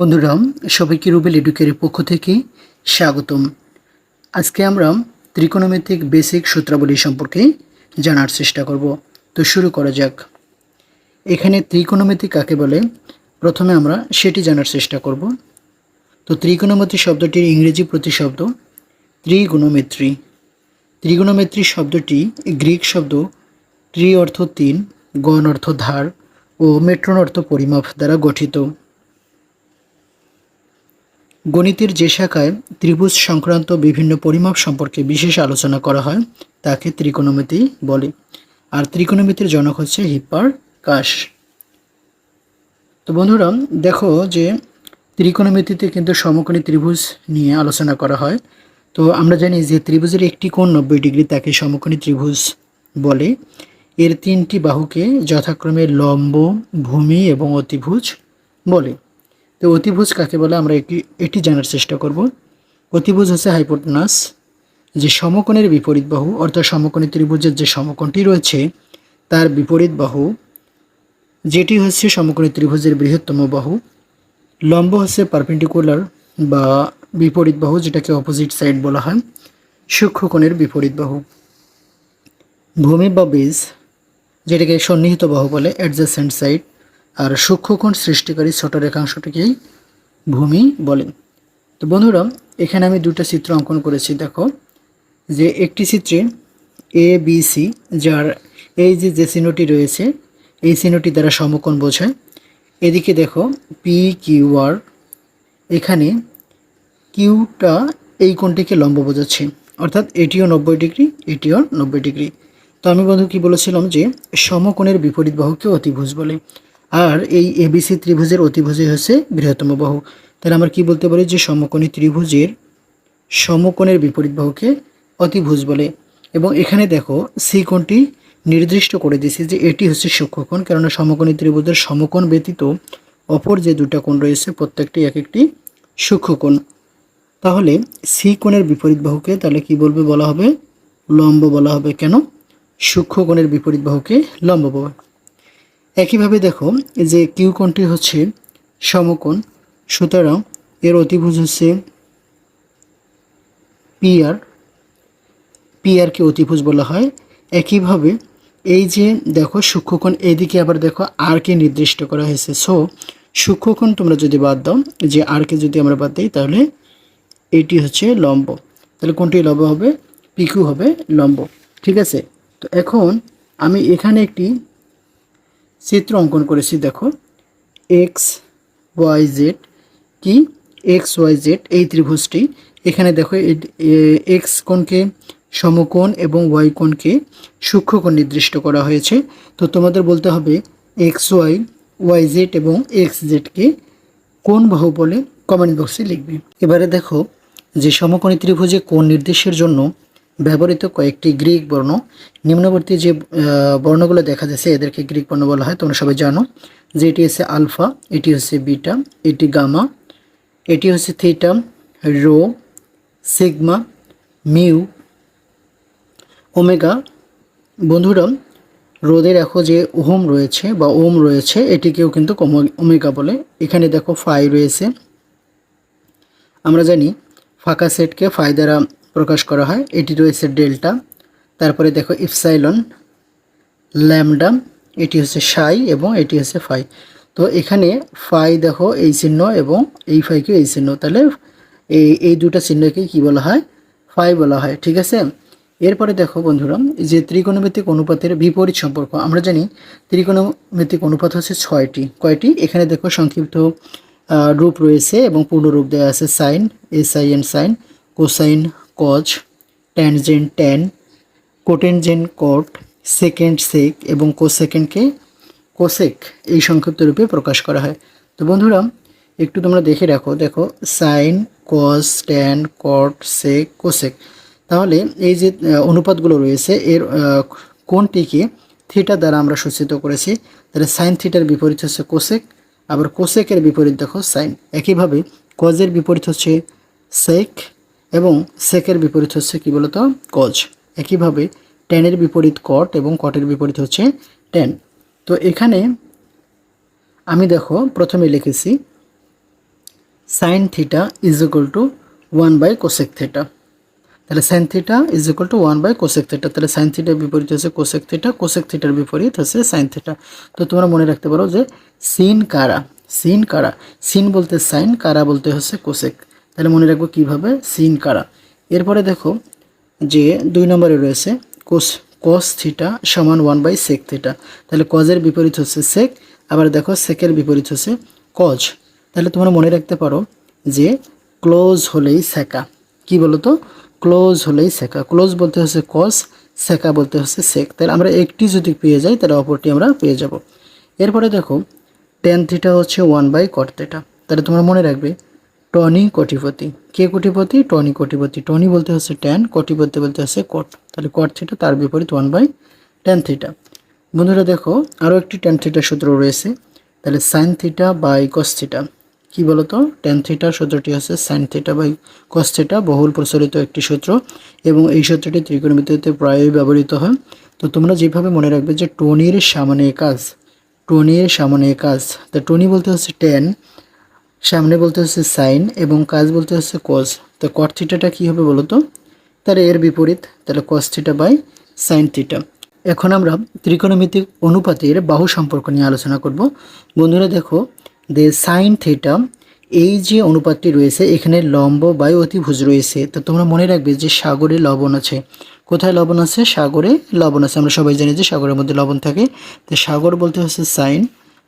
বন্ধুরা, সবাইকে রুবেল এডুকের পক্ষ থেকে স্বাগতম। আজকে আমরা ত্রিকোণমিতিক বেসিক সূত্রাবলী সম্পর্কে জানার চেষ্টা করব। তো শুরু করা যাক। এখানে ত্রিকোণমিতি কাকে বলে? প্রথমে আমরা সেটি জানার চেষ্টা করব। তো ত্রিকোণমিতি শব্দটির ইংরেজি প্রতিশব্দ ত্রিগুণমিত্রী। ত্রিগুণমিত্রী শব্দটি গ্রিক শব্দ ত্রি অর্থ তিন, গণ অর্থ ধার ও মেট্রন অর্থ পরিমাপ দ্বারা গঠিত। গণিতের যে শাখায় ত্রিভুজ সংক্রান্ত বিভিন্ন পরিমাপ সম্পর্কে বিশেষ আলোচনা করা হয়, তাকে ত্রিকোণমিতি বলে। আর ত্রিকোণমিতির জনক হচ্ছে হিপ্পার কাশ। তো বন্ধুরা, দেখো যে ত্রিকোণমিতিতে কিন্তু সমকোণী ত্রিভুজ নিয়ে আলোচনা করা হয়। তো আমরা জানি যে ত্রিভুজের একটি কোণ নব্বই ডিগ্রি, তাকে সমকোণী ত্রিভুজ বলে। এর তিনটি বাহুকে যথাক্রমে লম্ব, ভূমি এবং অতিভুজ বলে। তো অতিভুজ কাকে বলে আমরা এটি এটি জানার চেষ্টা করব। অতিভুজ হচ্ছে হাইপোটেনাস, যে সমকোণের বিপরীত বাহু, অর্থাৎ সমকোণী ত্রিভুজের যে সমকোণটি রয়েছে, তার বিপরীত বাহু, যেটি হচ্ছে সমকোণী ত্রিভুজের বৃহত্তম বাহু। লম্ব হচ্ছে পারপেন্ডিকুলার বা বিপরীত বাহু, যেটাকে অপোজিট সাইড বলা হয় সূক্ষ্মকোণের বিপরীত বাহু। ভূমি বা বেজ, যেটাকে সন্নিহিত বাহু বলে অ্যাডজাসেন্ট সাইড আর সূক্ষ্মকোণ সৃষ্টিকারী ছোট রেখাংশটিকেই ভূমি বলে। তো বন্ধুরা, এখানে আমি দুটো চিত্র অঙ্কন করেছি। দেখো, যে একটি চিত্রে এ বি সি যার এই যে যে চিহ্নটি রয়েছে, এই চিহ্নটি দ্বারা সমকোণ বোঝায়। এদিকে দেখো পি কিউ আর এখানে কিউটা এই কোণটিকে লম্ব বোঝাচ্ছে। অর্থাৎ এটিও নব্বই ডিগ্রি, এটিও নব্বই ডিগ্রি। তো আমি বন্ধু কি বলেছিলাম যে, সমকোণের বিপরীত বাহুকে অতিভুজ বলে। আর এই এবিসি ত্রিভুজের অতিভুজই হচ্ছে বৃহত্তম বাহু। তাহলে আমরা কি বলতে পারি যে সমকোণী ত্রিভুজের সমকোণের বিপরীত বাহুকে অতিভুজ বলে। এবং এখানে দেখো সি কোণটি নির্দিষ্ট করে দিয়েছে যে এটি হচ্ছে সূক্ষ্মকোণ কেননা সমকোণী ত্রিভুজের সমকোণ ব্যতীত অপর যে দুটা কোণ রয়েছে প্রত্যেকটি এক একটি সূক্ষ্মকোণ তাহলে সি কোণের বিপরীত বাহুকে তাহলে কি বলবে বলা হবে? লম্ব বলা হবে কেন? সূক্ষ্মকোণের বিপরীত বাহুকে লম্ব বলা একইভাবে দেখো যে কিউ কোণটি হচ্ছে সমকোণ, সুতরাং এর অতিভুজ হচ্ছে পিআর পিআরকে অতিভুজ বলা হয়। একইভাবে এই যে দেখো সূক্ষ্মকোণ এইদিকে আবার দেখো আরকে নির্দিষ্ট করা হয়েছে। সো সূক্ষ্মকোণ তোমরা যদি বাদ দাও, যে আরকে যদি আমরা বাদ দিই, তাহলে এটি হচ্ছে লম্ব। তাহলে কোনটি লম্ব হবে পিকু হবে লম্ব। ঠিক আছে? তো এখন আমি এখানে একটি চিত্র অঙ্কন করেছি, দেখো। এক্স ওয়াই জেড কি? এক্স ওয়াই জেড এই ত্রিভুজটি। এখানে দেখো এক্স কোণকে সমকোণ এবং ওয়াই কোণকে সূক্ষ্মকোণ নির্দিষ্ট করা হয়েছে। তো তোমাদের বলতে হবে এক্স ওয়াই ওয়াই জেড এবং এক্স জেডকে কোন বাহু বলে কমেন্ট বক্সে লিখবে। এবারে দেখো, যে সমকোণী ত্রিভুজে কোণ নির্দেশের জন্য ব্যবহৃত কয়েকটি গ্রিক বর্ণ। নিম্নবর্তী যে বর্ণগুলো দেখা যাচ্ছে, এদেরকে গ্রিক বর্ণ বলা হয়, তোমরা সবাই জানো। যে এটি হচ্ছে আলফা, এটি হচ্ছে বিটা, এটি গামা, এটি হচ্ছে theta, rho, sigma, mu, omega. বন্ধুরা, রোদে দেখো যে ওহম রয়েছে বা ওম রয়েছে, এটিকেও কিন্তু ওমে- ওমেগা বলে। এখানে দেখো ফাই রয়েছে। আমরা জানি, ফাঁকা সেটকে ফাই দ্বারা প্রকাশ করা হয়। এটি রয়েছে ডেল্টা। তারপরে দেখো ইপসাইলন, ল্যামডা, এটি হচ্ছে সাই এবং এটি হচ্ছে ফাই। তো এখানে ফাই দেখো এই চিহ্ন এবং এই ফাইকে এই চিহ্ন। তাহলে এই এই দুটো চিহ্নকে কি বলা হয়? ফাই বলা হয়, ঠিক আছে? এরপরে দেখো বন্ধুরা যে ত্রিকোণমিতিক অনুপাতের বিপরীত সম্পর্ক, আমরা জানি ত্রিকোণমিতিক অনুপাত হচ্ছে ছয়টি। কয়টি? এখানে দেখো সংক্ষিপ্ত রূপ রয়েছে এবং পূর্ণ রূপ দেওয়া আছে sine S I N sine, cosine cos, tangent tan, cotangent cot, secant sec এবং কোসেকেন্ডকে কোসেক এই সংক্ষিপ্ত রূপে প্রকাশ করা হয়। তো বন্ধুরা, একটু তোমরা দেখে রাখো। দেখো, sine cos tan, cot, sec, cosec. তাহলে এই যে অনুপাতগুলো রয়েছে, এর কোনটিকে থিটা দ্বারা আমরা সূচিত করেছি? তাহলে সাইন থিটার বিপরীত হচ্ছে কোসেক, আবার কোসেকের বিপরীত দেখো সাইন। একইভাবে কজের বিপরীত হচ্ছে সেক এবং সেকের বিপরীত হচ্ছে কি বলতো? কজ একইভাবে ট্যানের বিপরীত কট এবং কটের বিপরীত হচ্ছে ট্যান তো এখানে আমি দেখো, প্রথমে লিখেছি sine theta is equal to one by cosec theta তাহলে sine theta is equal to one by cosec theta তাহলে সাইন থিটার বিপরীত হচ্ছে কোসেক থিটা কোসেক থিটার বিপরীত হচ্ছে সাইন থিটা তো তোমরা মনে রাখতে পারো যে সিন কারা? সিন কারা? সিন বলতে সাইন কারা বলতে হচ্ছে কোসেক তাহলে মনে রাখব কীভাবে? সিন কারা? এরপরে দেখো যে দুই নম্বরে রয়েছে কোস কস থিটা সমান ওয়ান বাই সেক থিটা তাহলে কজের বিপরীত হচ্ছে সেক আবার দেখো সেকের বিপরীত হচ্ছে কজ তাহলে তোমরা মনে রাখতে পারো যে ক্লোজ হলেই সেকা কি বলো তো ক্লোজ হলেই সেকা ক্লোজ বলতে হচ্ছে কস সেকা বলতে হচ্ছে সেক তাহলে আমরা একটি যদি পেয়ে যাই, তাহলে অপরটি আমরা পেয়ে যাব। এরপরে দেখো টেন থিটা হচ্ছে ওয়ান বাই কট থিটা তাহলে তোমরা মনে রাখবে টনি কোটিপতি। কে কোটিপতি? টনি কোটিপতি। টনি বলতে হচ্ছে টেন কোটিপতি বলতে হচ্ছে কট তাহলে কট থিটা তার বিপরীত ওয়ান বাই টেন থিটা বন্ধুরা দেখো আরও একটি টেন থিটার সূত্র রয়েছে। তাহলে sine theta by cos theta কি বলতো? টেন থিটার সূত্রটি হচ্ছে sine theta by cos theta বহুল প্রচলিত একটি সূত্র। এবং এই সূত্রটি ত্রিকোণমিতিতে প্রায়ই ব্যবহৃত হয়। তো তোমরা যেভাবে মনে রাখবে যে টনির সামনে কাজ, টনির সামনে কাজ। তা টনি বলতে হচ্ছে টেন সামনে বলতে হচ্ছে সাইন এবং কাজ বলতে হচ্ছে কজ তো কট থিটাটা কী হবে বলো তো? তাহলে এর বিপরীত, তাহলে cos theta by sine theta এখন আমরা ত্রিকোণমিতিক অনুপাতের বাহু সম্পর্ক নিয়ে আলোচনা করব। বন্ধুরা দেখো যে সাইন থিটা এই যে অনুপাতটি রয়েছে, এখানে লম্ব বাই অতিভুজ রয়েছে। তো তোমরা মনে রাখবে যে সাগরে লবণ আছে। কোথায় লবণ আছে? সাগরে লবণ আছে। আমরা সবাই জানি যে সাগরের মধ্যে লবণ থাকে। তো সাগর বলতে হচ্ছে সাইন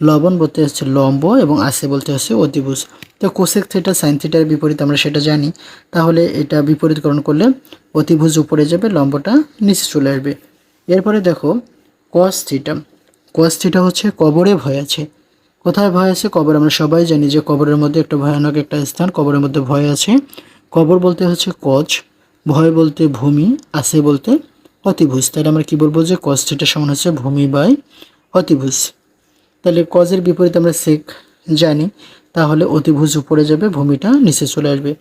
লবণ বলতে হচ্ছে লম্ব এবং আসে বলতে হচ্ছে অতিভুজ। তো কোসেক থিটা সাইন থিটার বিপরীত আমরা সেটা জানি। তাহলে এটা বিপরীতকরণ করলে অতিভুজ উপরে যাবে, লম্বটা নিচে চলে আসবে। এরপরে দেখো কস থিটা কস থিটা হচ্ছে কবরে ভয় আছে। কোথায় ভয় আছে? কবর আমরা সবাই জানি যে কবরের মধ্যে একটা ভয়ানক একটা স্থান, কবরের মধ্যে ভয় আছে। কবর বলতে হচ্ছে কচ, ভয় বলতে ভূমি আছে বলতে অতিভুজ। তাহলে আমরা কি বলব যে কস থিটা সমান হচ্ছে ভূমি বাই অতিভুজ। তাহলে কজের বিপরীত আমরা সেক জানি, তাহলে অতিভুজ উপরে যাবে, ভূমিটা নিচে চলে আসবে।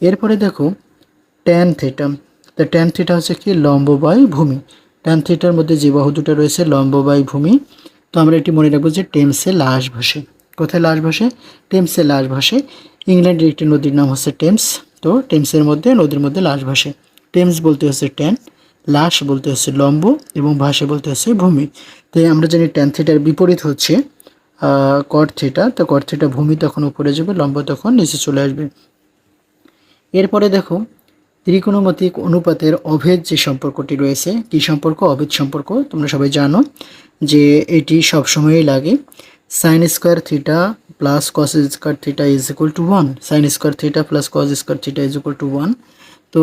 এরপরে দেখো ট্যান থিটা তো ট্যান থিটা হচ্ছে কি? লম্ব বাই ভূমি। ট্যান থিটার মধ্যে যে বাহু দুটো রয়েছে, লম্ব বাই ভূমি। তো আমরা এটি মনে রাখব যে টেমসে লাশ ভাসে। কোথায় লাশ ভাসে? টেমসে লাশ ভাসে। ইংল্যান্ডের একটি নদীর নাম হচ্ছে টেমস তো টেমসের মধ্যে, নদীর মধ্যে লাশ ভাসে। টেমস বলতে হচ্ছে ট্যান লাশ বলতে হচ্ছে লম্ব এবং ভাসে বলতে হচ্ছে ভূমি। তাই আমরা জানি ট্যান থিটার বিপরীত হচ্ছে কট থিটা তো কট থিটা ভূমি তখন উপরে যাবে, লম্ব তখন নিচে চলে আসবে। এরপরে দেখো, ত্রিকোণমিতিক অনুপাতের অভেদ যে সম্পর্কটি রয়েছে, কি সম্পর্ক? অভেদ সম্পর্ক। তোমরা সবাই জানো যে এটি সবসময়ই লাগে। Sine square theta plus cos square theta is equal to one sine square theta plus cos square theta is equal to one তো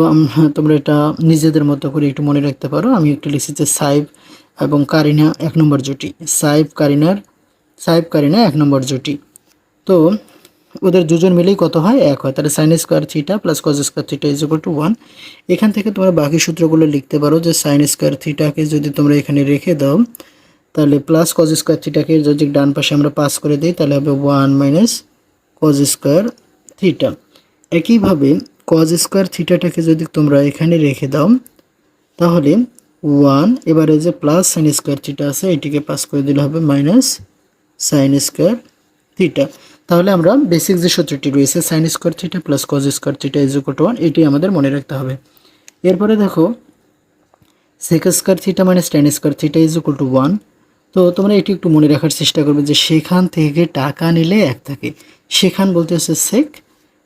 তোমরা এটা নিজেদের মতো করে একটু মনে রাখতে পারো। আমি একটু লিখেছি সাইব এবং কারিনা এক নম্বর জুটি। সাইব, কারিনার, সাইব, কারিনা এক নম্বর জুটি। তো ওদের দুজন মিলেই কত হয়? এক হয়। তাহলে sine square theta plus cos square theta is equal to one এখান থেকে তোমরা বাকি সূত্রগুলো লিখতে পারো যে সাইন স্কোয়ার থিটাকে যদি তোমরা এখানে রেখে দাও, তাহলে প্লাস কজ স্কোয়ার থিটাকে যদি ডান পাশে আমরা পাস করে দিই, তাহলে হবে one minus cos square theta একইভাবে কজ স্কোয়ার থিটাটাকে যদি তোমরা এখানে রেখে দাও, তাহলে ওয়ান এবারে যে প্লাস সাইন স্কোয়ার থিটা আছে, এটিকে পাস করে দিলে হবে মাইনাস সাইন স্কোয়ার থিটা তাহলে আমরা বেসিক যে সূত্রটি রয়েছে sine square theta plus cos square theta is equal to one এটি আমাদের মনে রাখতে হবে। এরপরে দেখো sec square theta minus tan square theta is equal to one তো তোমরা এটি একটু মনে রাখার চেষ্টা করবে যে সেখান থেকে টাকা নিলে এক থাকে। সেখান বলতে হচ্ছে সেক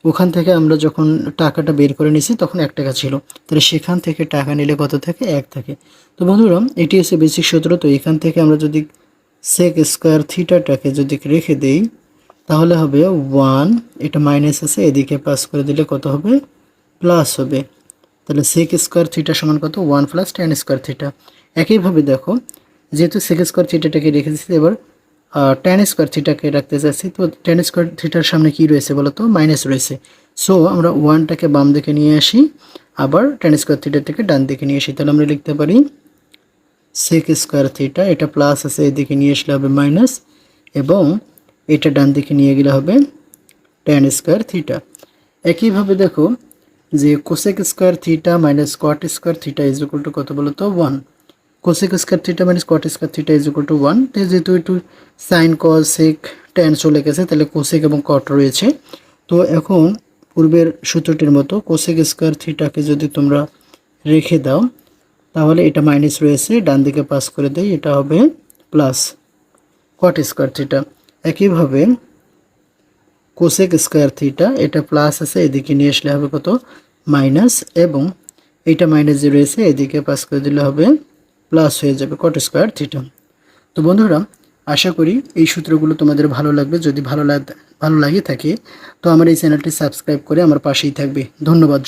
ওখান থেকে আমরা যখন টাকাটা বের করে নিছি তখন এক টাকা ছিল। তাহলে সেখান থেকে টাকা নিলে কত থাকে? এক থাকে। তো বন্ধুরা, এটি হচ্ছে বেসিক সূত্র। তো এখান থেকে আমরা যদি সেক স্কোয়ার থিটাটাকে যদি রেখে দেই, তাহলে হবে ওয়ান এটা মাইনাস আছে, এদিকে পাস করে দিলে কত হবে? প্লাস হবে। তাহলে সেক স্কোয়ার থিটা সমান কত? One plus tan square theta একইভাবে দেখো, যেহেতু সেক স্কোয়ার থিটাটাকে রেখে দিচ্ছি এবার টেন স্কোয়ার থিটাকে রাখতে চাচ্ছি তো টেন স্কোয়ার থিটার সামনে কি রয়েছে বলো তো মাইনাস রয়েছে। সো আমরা ওয়ানটাকে বাম দিকে নিয়ে আসি, আবার টেন স্কোয়ার থিটার থেকে ডান দিকে নিয়ে আসি। তাহলে আমরা লিখতে পারি সেক স্কোয়ার থিটা এটা প্লাস আছে, এদিকে নিয়ে আসলে হবে মাইনাস এবং এটা ডান দিকে নিয়ে গেলে হবে টেন স্কোয়ার থিটা একইভাবে দেখো, যে cosec square theta minus cot square theta is equal কত বলো তো one cosec square theta minus cot square theta is equal to one যেহেতু একটু সাইন কস সেক টেন চলে গেছে, তাহলে কোসেক এবং কট রয়েছে। তো এখন পূর্বের সূত্রটির মতো কোসেক স্কোয়ার থিটাকে যদি তোমরা রেখে দাও, তাহলে এটা মাইনাস রয়েছে, ডান দিকে পাস করে দেয় এটা হবে প্লাস কট স্কোয়ার থিটা একইভাবে কোসেক স্কোয়ার থিটা এটা প্লাস আছে, এদিকে নিয়ে আসলে হবে কত? মাইনাস এবং এইটা মাইনাস যে রয়েছে, এদিকে পাস করে দিলে হবে প্লাস হয়ে যাবে কট স্কোয়ার থিটা তো বন্ধুরা, আশা করি এই সূত্রগুলো তোমাদের ভালো লাগবে। যদি ভালো লাগ ভালো লাগে থাকে, তো আমার এই চ্যানেলটি সাবস্ক্রাইব করে আমার পাশেই থাকবে। ধন্যবাদ।